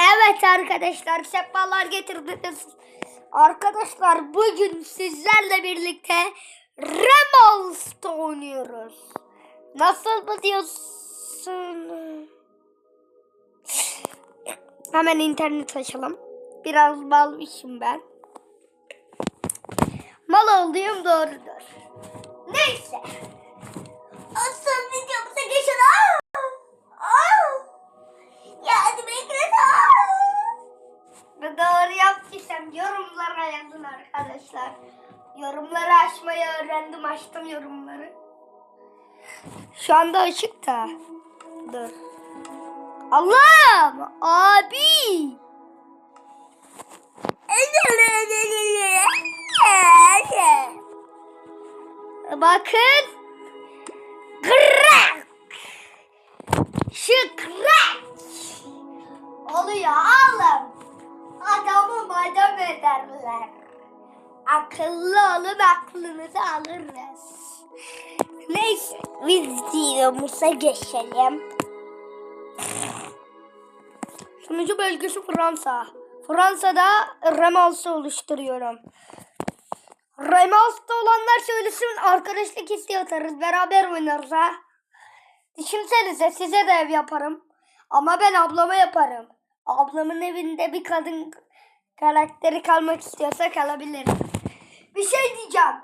Evet arkadaşlar sefalar getirdiniz. Arkadaşlar bugün sizlerle birlikte Remols'ta oynuyoruz. Nasıl mı diyorsun? Hemen internet açalım. Biraz malmışım ben. Mal olduğum doğrudur. Neyse. Şu anda açık da. Dur. Allah'ım. Abi. Bakın. Krak. Şu krak. Oluyor oğlum. Adamı madem ederler. Akıllı olun aklınızı alırız. Neyse videomuza geçelim. Sunucu bölgesi Fransa. Fransa'da Remals'ı oluşturuyorum. Remals'ta olanlar söylesin arkadaşlık isteği atarız. Beraber oynarız ha. Düşünsenize size de ev yaparım. Ama ben ablama yaparım. Ablamın evinde bir kadın karakteri kalmak istiyorsa kalabilir. Bir şey diyeceğim.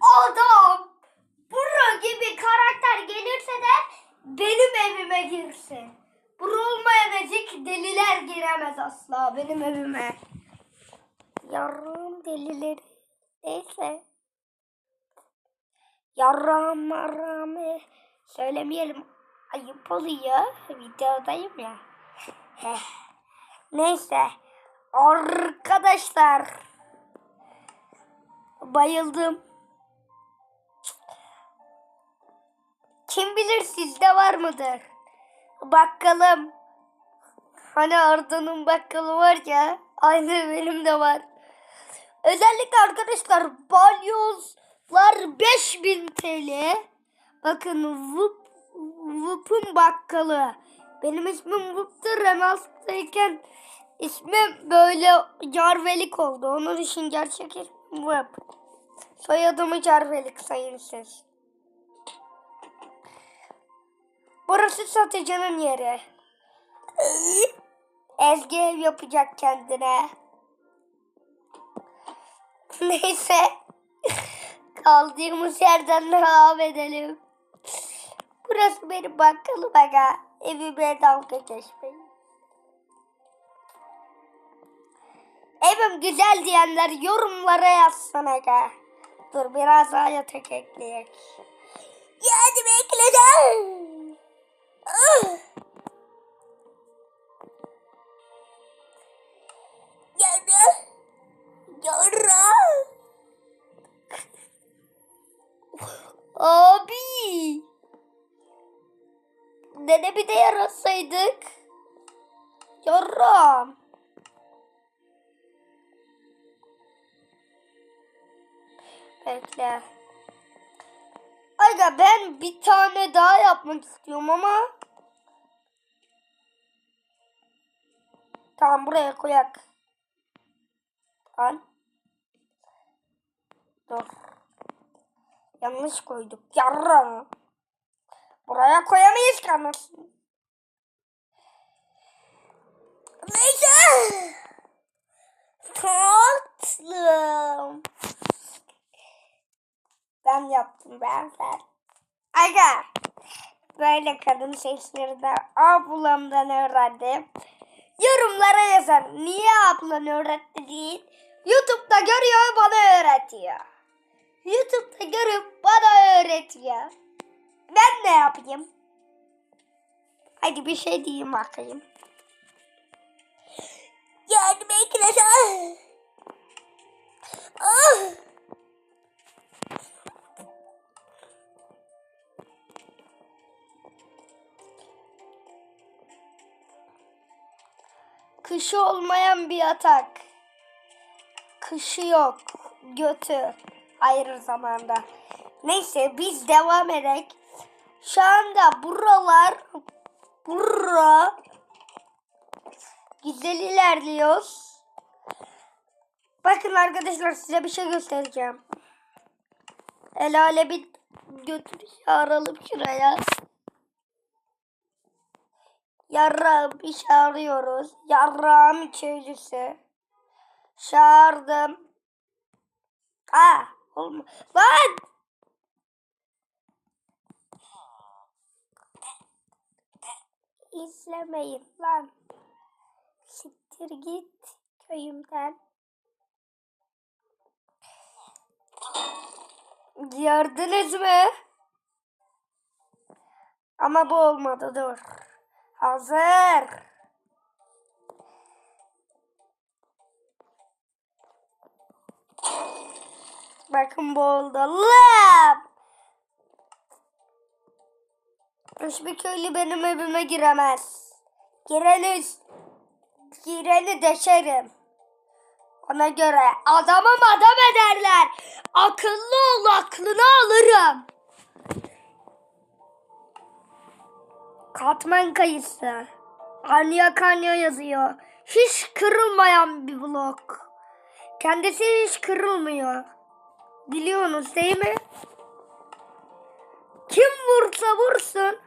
Adam Bro gibi karakter gelirse de benim evime girsin. Bro olmayan ezik deliler giremez asla benim evime. Yarım delileri neyse. Yarım maramı söylemeyelim. Ayıp oluyor. Videodayım ya. Neyse. Arkadaşlar. Bayıldım. Kim bilir sizde var mıdır? Bakkalım. Hani Arda'nın bakkalı var ya. Aynı benim de var. Özellikle arkadaşlar balyozlar 5000 TL. Bakın Vup, Vup'un bakkalı. Benim ismim Vup'tur. Remals'tayken ismim böyle Carvelik oldu. Onun için gerçek ismim Vup. Soyadımı Carvelik sayın siz. Burası satıcının yeri. Ezgi ev yapacak kendine. Neyse. Kaldığımız yerden devam edelim. Burası benim bakkalım aga. Evime dalga geçmeyin. Evim güzel diyenler yorumlara yazsın aga. Dur biraz daha yatak ekleyek. Yani bekledim. Abi. Dede bir de yarasaydık. Yaram. Bekle. Ben bir tane daha yapmak istiyorum ama. Tamam buraya koyak. Al. Dur. Yanlış koyduk. Yarra. Buraya koyamayız ki anasını. Neyse. Tatlım. Ben yaptım ben sen. Aga. Böyle kadın sesleri de ablamdan öğrendim. Yorumlara yazın. Niye ablan öğretti değil? YouTube'da görüyor bana öğretiyor. YouTube'da görüp bana öğretiyor. Ben ne yapayım? Hadi bir şey diyeyim bakayım. Yardım eklesin. Ah. Kışı olmayan bir yatak. Kışı yok. Götü. Ayrı zamanda. Neyse biz devam edek. Şu anda buralar bura Güzel ilerliyoruz. Bakın arkadaşlar size bir şey göstereceğim. El ale bir götür çağıralım şuraya. Yarrağım bir çağırıyoruz. Yarrağım köylüsü. Çağırdım. Aa, olma. Lan! İzlemeyin lan. Siktir git köyümden. Gördünüz mü? Ama bu olmadı dur. Hazır. Bakın. Allah'ım. Hiçbir köylü benim evime giremez. Gireni, gireni deşerim. Ona göre adamım adam ederler. Akıllı ol aklını alırım. Katman kayısı. Anya Kanya yazıyor. Hiç kırılmayan bir blok. Kendisi hiç kırılmıyor. Biliyorsunuz değil mi? Kim vursa vursun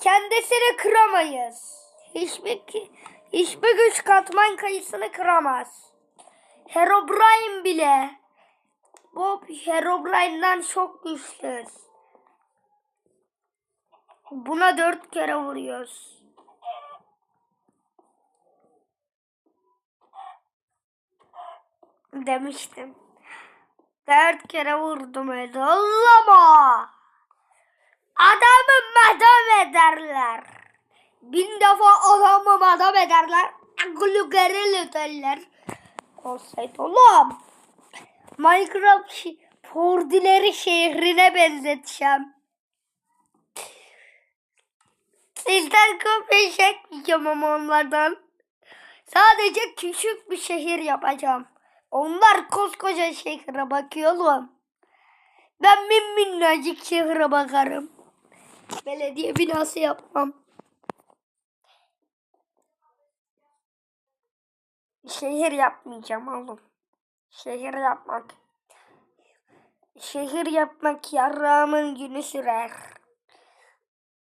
kendisini kıramayız. Hiçbir, hiçbir güç katman kayısını kıramaz. Herobrine bile bu Herobrine'den çok güçlü. Buna dört kere vuruyoruz. Demiştim. Dört kere vurdum öyle. Allah'ım. Adamı madam ederler. Bin defa adamı madam ederler. Glügeril derler. Olsaydı oğlum. Minecraft Fordileri şehrine benzeteceğim. Sizden kopya çekmeyeceğim ama onlardan. Sadece küçük bir şehir yapacağım. Onlar koskoca şehre bakıyor oğlum. Ben min minnacık şehre bakarım. Belediye binası yapmam. Şehir yapmayacağım oğlum. Şehir yapmak. Şehir yapmak yarrağımın günü sürer.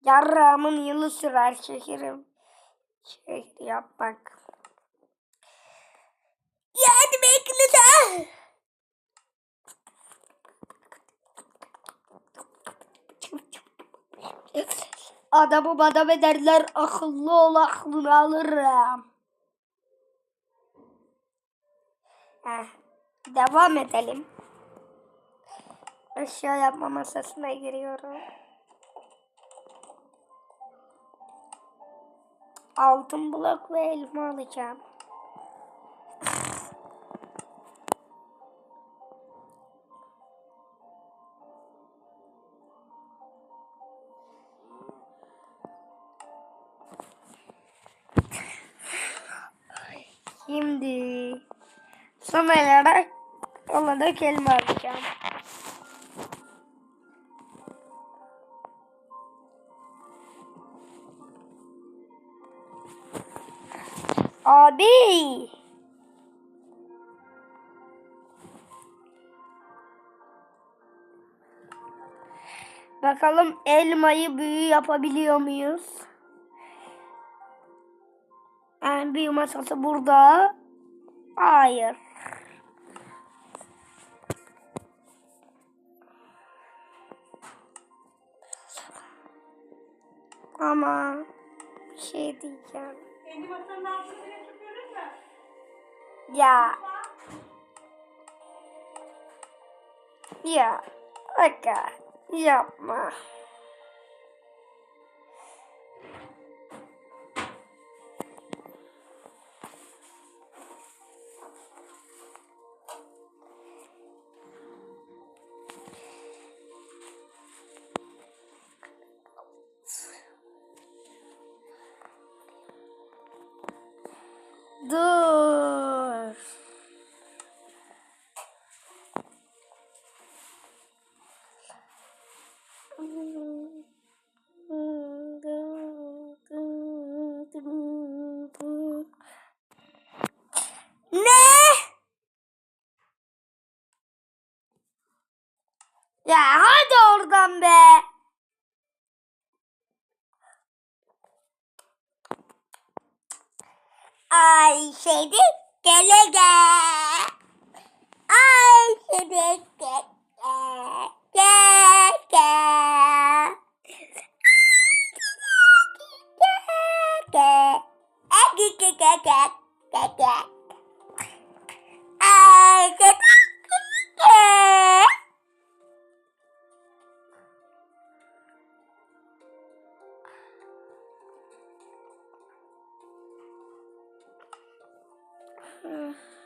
Yarrağımın yılı sürer şehrim. Şehir yapmak. Yani bekle de. Adamı madam ederler akıllı ol aklını alırım. Heh, devam edelim. Eşya yapma masasına giriyorum. Altın blok ve elma alacağım. Şimdi son olarak olarak elma alacağım. Abi. Bakalım elmayı büyü yapabiliyor muyuz? Yani büyü masası burada. Hayır. Ama şey diyeceğim. Kendi masanın altını? Ya. Ya. Aga. Yapma. Dur. Ay şeydi gele gel. Ay şeydi gel Uh.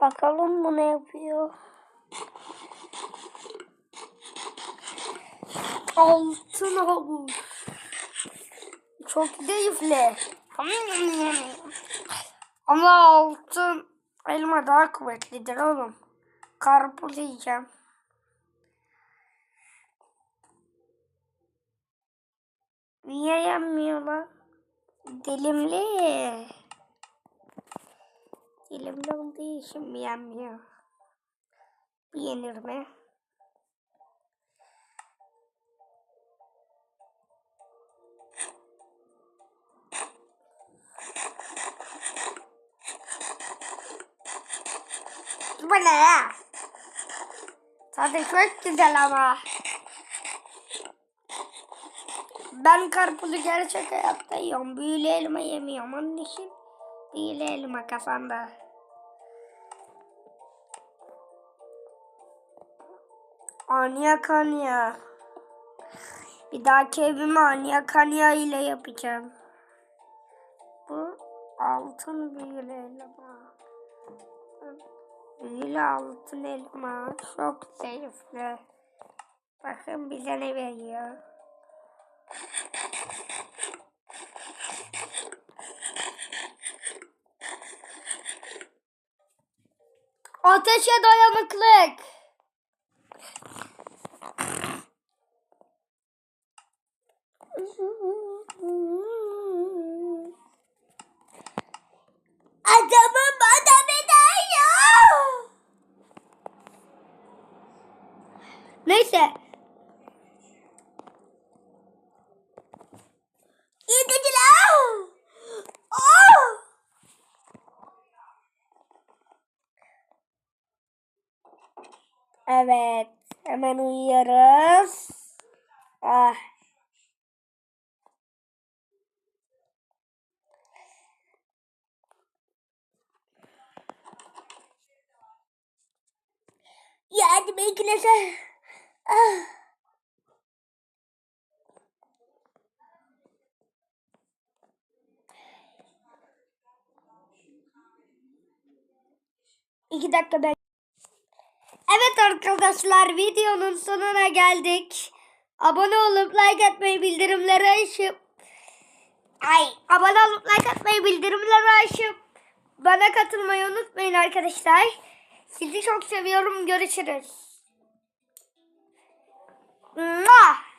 Bakalım bu ne yapıyor. Altın havuz. Çok keyifli. Ama altın elma daha kuvvetlidir oğlum. Karpuz yiyeceğim. Niye yenmiyor lan? Dilimli. Dilimli olduğu için mi yenmiyor? Bu yenir mi? Bu ne ya? Tadı çok güzel ama. Ben karpuzu gerçek hayatta yiyorum. Büyülü elma yemiyorum. Onun için büyülü elma kafamda. Anya Kanya. Bir dahaki evimi Anya Kanya ile yapacağım. Bu altın büyülü elma. Büyülü altın elma. Çok zevkli. Bakın bize ne veriyor. Ateşe dayanıklık. Evet. Hemen uyuyoruz. Ah. Yardım eklesin. Ah. İki dakika ben. Evet arkadaşlar videonun sonuna geldik. Abone olup like atmayı bildirimleri açıp Ay abone olup like atmayı bildirimleri açıp bana katılmayı unutmayın arkadaşlar. Sizi çok seviyorum. Görüşürüz. Mwah!